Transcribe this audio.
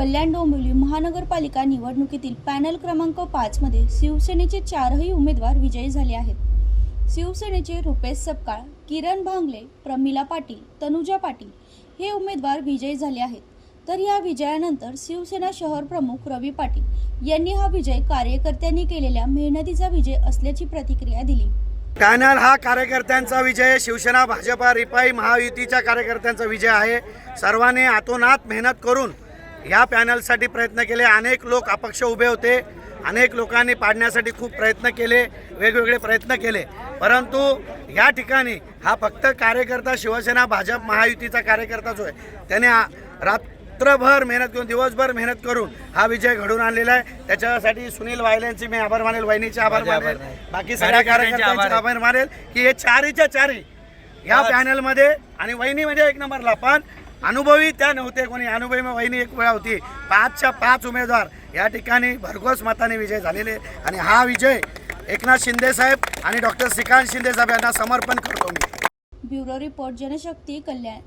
कल्याण डोंबिवली महानगरपालिका निवडणुकीतील पॅनल क्रमांक पाचमध्ये शिवसेनेचे चारही उमेदवार विजयी झाले आहेत. शिवसेनेचे रुपेश सपकाळ किरण भांगले प्रमिला पाटील तनुजा पाटील हे उमेदवार विजयी झाले आहेत. तर या विजयानंतर शिवसेना शहर प्रमुख रवी पाटील यांनी हा विजय कार्यकर्त्यांनी केलेल्या मेहनतीचा विजय असल्याची प्रतिक्रिया दिली. पॅनल हा कार्यकर्त्यांचा विजय शिवसेना भाजपा रिपाई महायुतीच्या कार्यकर्त्यांचा विजय आहे. सर्वांनी आतोनात मेहनत करून या पॅनलसाठी प्रयत्न केले. अनेक लोक अपक्ष उभे होते. अनेक लोकांनी पाडण्यासाठी खूप प्रयत्न केले. वेगवेगळे प्रयत्न केले. परंतु या ठिकाणी हा फक्त कार्यकर्ता शिवसेना भाजप महायुतीचा कार्यकर्ता जो आहे त्याने रात्रभर मेहनत करून दिवसभर मेहनत करून हा विजय घडून आणलेला आहे. त्याच्यासाठी सुनील वायल्यांचे मी आभार मानेल वहिनीचे आभार मानेल. बाकी सगळ्या कार्यकर्त्यांचे आभार आभार मानेल की हे चारीच्या चारी या पॅनलमध्ये आणि वहिनी म्हणजे एक नंबरला पण अनुभवी त्या नव्हते कोणी अनुभवी वहिनी एक वेळा होती. पाचच्या पाच उमेदवार या ठिकाणी भरघोस मताने विजय झालेले आणि हा विजय एकनाथ शिंदे साहेब आणि डॉक्टर श्रीकांत शिंदे साहेब यांना समर्पण करतो मी. Bureau report Janshakti Kalyan.